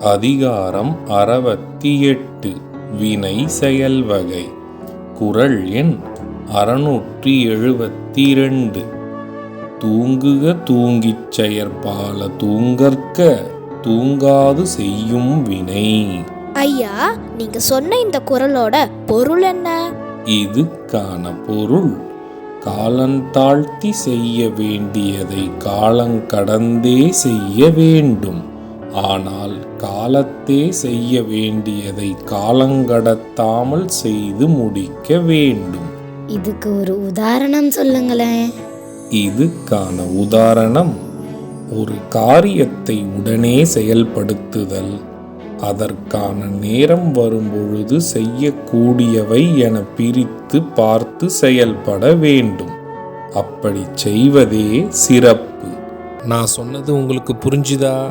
அதிகாரம் அறுபத்தி எட்டு வினை செயல் வகை. குரல் எண் அறுநூற்றி எழுபத்தி ரெண்டு தூங்குக தூங்கிச் செயற்பால தூங்கற்க தூங்காது செய்யும் வினை. ஐயா நீங்க சொன்ன இந்த குரலோட பொருள் என்ன? இதுக்கான பொருள். காலந்தாழ்த்தி செய்ய வேண்டியதை காலங்கடந்தே செய்ய வேண்டும். ஆனால் காலத்தே செய்ய வேண்டியதை காலங்கடத்தாமல் செய்து முடிக்க வேண்டும். இதுக்கு ஒரு உதாரணம் சொல்லுங்களேன். இதுக்கான உதாரணம் ஒரு காரியத்தை உடனே செயல்படுத்துதல் அதற்கான நேரம் வரும்பொழுது செய்யக்கூடியவை என பிரித்து பார்த்து செயல்பட வேண்டும். அப்படி செய்வதே சிறப்பு. நான் சொன்னது உங்களுக்கு புரிஞ்சுதா?